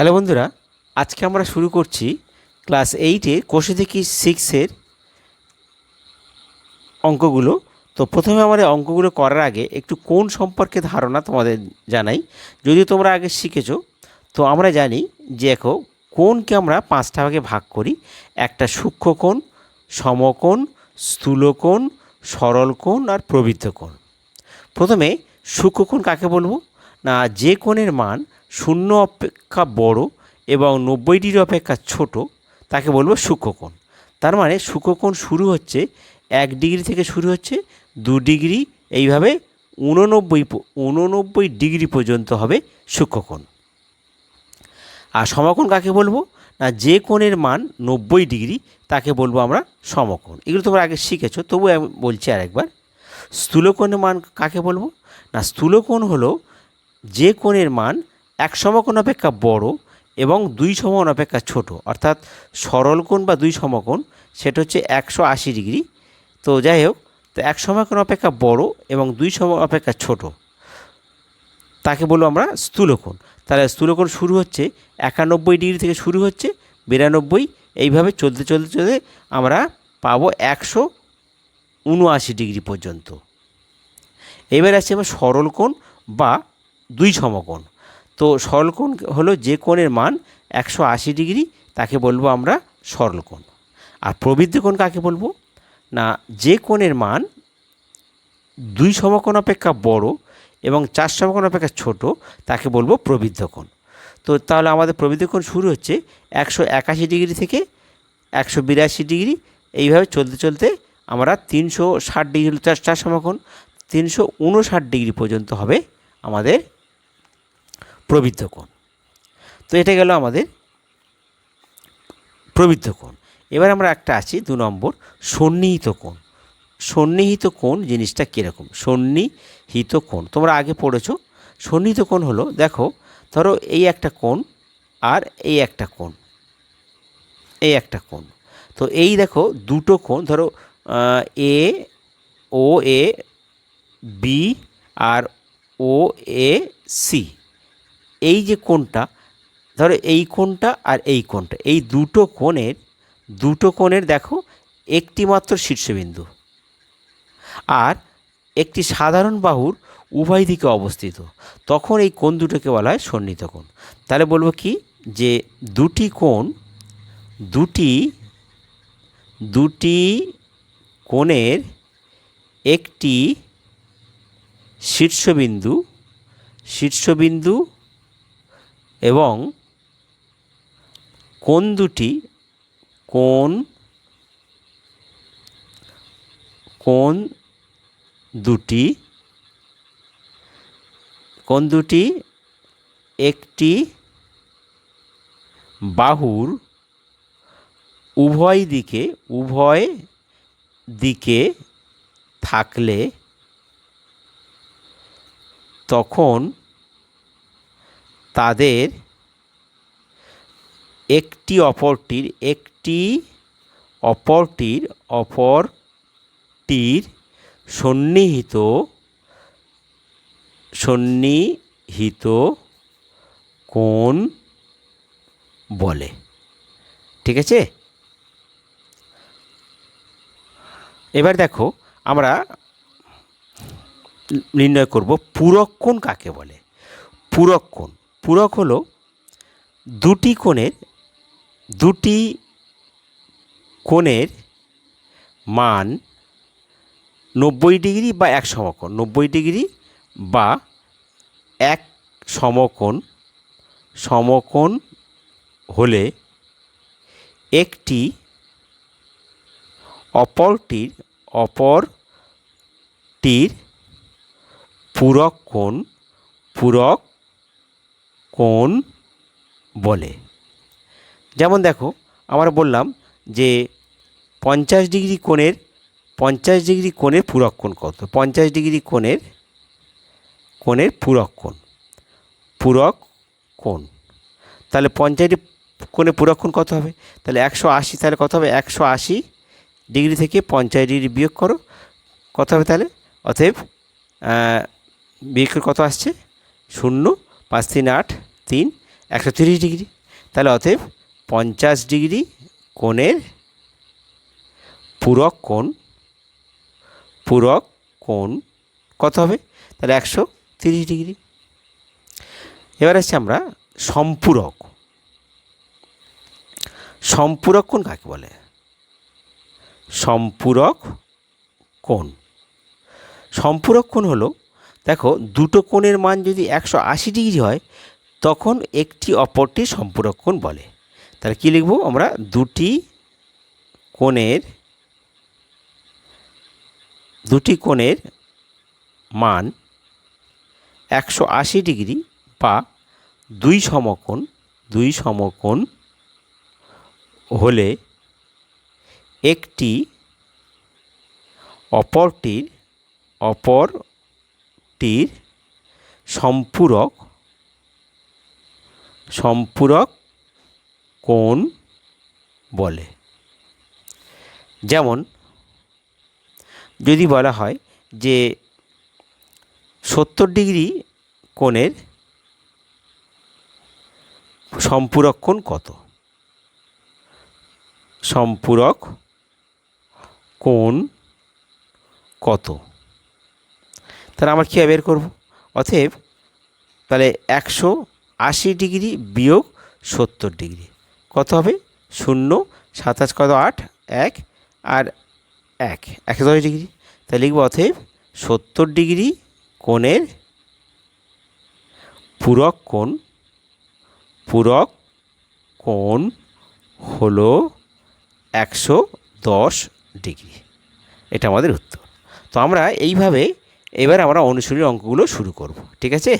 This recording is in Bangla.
হ্যালো বন্ধুরা, আজকে আমরা শুরু করছি ক্লাস এইটে কোষে থেকে সিক্সের অঙ্কগুলো। তো প্রথমে এই অঙ্কগুলো করার আগে একটু কোন সম্পর্কে ধারণা তোমাদের জানাই, যদিও তোমরা আগে শিখেছো। তো আমরা জানি যে দেখো কোণকে আমরা পাঁচটা ভাগে ভাগ করি? একটা সূক্ষ্ম কোণ, সমকোণ স্থূলকোণ সরল কোণ আর প্রবৃদ্ধ কোণ। প্রথমে সূক্ষ্মকোণ কাকে বলব? যে কোণের মান শূন্য অপেক্ষা বড় এবং নব্বই ডিগ্রি অপেক্ষা ছোট, তাকে বলব সূক্ষ্মকোণ। তার মানে সূক্ষ্মকোণ শুরু হচ্ছে এক ডিগ্রি থেকে শুরু হচ্ছে দু ডিগ্রি, এইভাবে উননব্বই উননব্বই ডিগ্রি পর্যন্ত হবে সূক্ষ্মকোণ। আর সমকোণ কাকে বলব? না, যে কোণের মান নব্বই ডিগ্রি, তাকে বলব আমরা সমকোণ। এগুলো তোমরা আগে শিখেছো তবু আমি বলছি আরেকবার। স্থূলকোণের মান কাকে বলব? না, স্থূলকোণ হলো যে কোণের মান এক সমকোণ অপেক্ষা বড় এবং দুই সমকোণ অপেক্ষা ছোট, অর্থাৎ সরল কোণ বা দুই সমকোণ, সেটা হচ্ছে একশো আশি ডিগ্রি। তো যাই হোক, তো এক সমকোণ অপেক্ষা বড় এবং দুই সম অপেক্ষা ছোট। তাকে বলব আমরা স্থূলকোণ। তাহলে স্থূলকোণ শুরু হচ্ছে একানব্বই ডিগ্রি থেকে শুরু হচ্ছে, বিরানব্বই, এইভাবে চলতে চলতে চলতে আমরা পাবো একশো উনআশি ডিগ্রি পর্যন্ত। এবার আছে আমার সরল কোণ বা দুই সমকোণ। তো সরল কোণ হলো যে কোণের মান একশো আশি ডিগ্রি, তাকে বলব আমরা সরল কোণ আর প্রবৃদ্ধ কোণ কাকে বলব? না, যে কোণের মান দুই সমকোণ অপেক্ষা বড় এবং চার সমকোণ অপেক্ষা ছোট, তাকে বলব প্রবৃদ্ধ কোণ। তো তাহলে আমাদের প্রবৃদ্ধ কোণ শুরু হচ্ছে একশো একাশি ডিগ্রি থেকে একশো বিরাশি ডিগ্রি। এইভাবে চলতে চলতে আমরা তিনশো ষাট ডিগ্রি চার চার সমকোণ, তিনশো উনষাট ডিগ্রি পর্যন্ত হবে আমাদের প্রবৃদ্ধ কোণ। তো এটা গেল আমাদের প্রবৃদ্ধ কোণ। এবার আমরা একটা আছি দু নম্বর সন্নিহিত কোণ। সন্নিহিত কোণ জিনিসটা কীরকম? সন্নিহিত কোণ। তোমরা আগে পড়েছো। সন্নিহিত কোণ হলো, দেখো, ধরো এই একটা কোণ আর এই একটা কোণ। এই একটা কোণ। তো এই দেখো দুটো কোণ, ধরো এ, ও, এ, বি আর ও, এ, সি। এই যে কোণটা, ধরো এই কোণটা আর এই কোণটা, এই দুটো কোণের দুটো কোণের দেখো একটি মাত্র শীর্ষবিন্দু আর একটি সাধারণ বাহুর উভয় দিকে অবস্থিত। তখন এই কোণ দুটোকে বলা হয় সন্নিহিত কোণ। তাহলে বলব কি? যে দুটি কোণ, দুটি দুটি কোণের একটি শীর্ষবিন্দু শীর্ষবিন্দু এবং কোন দুটি? কোন কোণ দুটি? কোন দুটি? একটি বাহুর উভয় দিকে উভয় দিকে থাকলে তখন তাদের একটি অপরটির একটি অপরটির অপরটির সন্নিহিত সন্নিহিত কোন বলে। ঠিক আছে? এবার দেখো আমরা নির্ণয় করব পূরক কোণ কাকে বলে? পূরক কোণ। পূরক হলো দুটি কোণের দুটি কোণের মান নব্বই ডিগ্রি বা এক সমকোণ, নব্বই ডিগ্রি বা এক সমকোণ সমকোণ হলে একটি অপরটির অপরটির পূরক কোণ, পূরক কোণ বলে। যেমন দেখো, আমরা বললাম যে পঞ্চাশ ডিগ্রি কোণের, পঞ্চাশ ডিগ্রি কোণের পূরক কোণ কত? পঞ্চাশ ডিগ্রি কোণের কোণের পূরক কোণ। পূরক কোণ। তাহলে পঞ্চাশ কোণে পূরক কোণ কত হবে? তাহলে একশো আশি, তাহলে কত হবে? একশো আশি ডিগ্রি থেকে পঞ্চাশ ডিগ্রি বিয়োগ করো। কত হবে তাহলে? অতএব বিয়োগ কত আসছে? শূন্য। পাঁচ তিন আট তিন, একশো তিরিশ ডিগ্রি। তাহলে অতএব পঞ্চাশ ডিগ্রি কোণের পূরক কোণ পূরক কোণ কত হবে? তাহলে একশো তিরিশ ডিগ্রি। এবার আসছি আমরা সম্পূরক। সম্পূরক কোণ কাকে বলে? সম্পূরক কোণ। সম্পূরক কোণ হলো দেখো, দুটো কোণের মান যদি একশো আশি ডিগ্রি হয়, তখন একটি অপরটি সম্পূরক কোণ বলে। তাহলে কী লিখব? আমরা দুটি কোণের দুটি কোণের মান একশো আশি ডিগ্রি বা দুই সমকোণ দুই সমকোণ হলে একটি অপরটির অপরটির সম্পূরক সম্পূরক কোণ বলে। যেমন, যদি বলা হয় যে সত্তর ডিগ্রি কোণের সম্পূরক কোণ কত? সম্পূরক কোণ কত? তাহলে আমার কীভাবে বের করব। অতএব তাহলে একশো আশি ডিগ্রি বিয়োগ সত্তর ডিগ্রি। কত হবে? শূন্য, সাতাশ কত? আট, এক, আর এক। একশো দশ ডিগ্রি। তাহলে লিখব অতএব সত্তর ডিগ্রি কোণের পূরক কোণ পূরক কোণ হলো একশো দশ ডিগ্রি। এটা আমাদের উত্তর। তো আমরা এইভাবে এবার আমরা অনুশীলনী অঙ্কগুলো শুরু করব ঠিক আছে?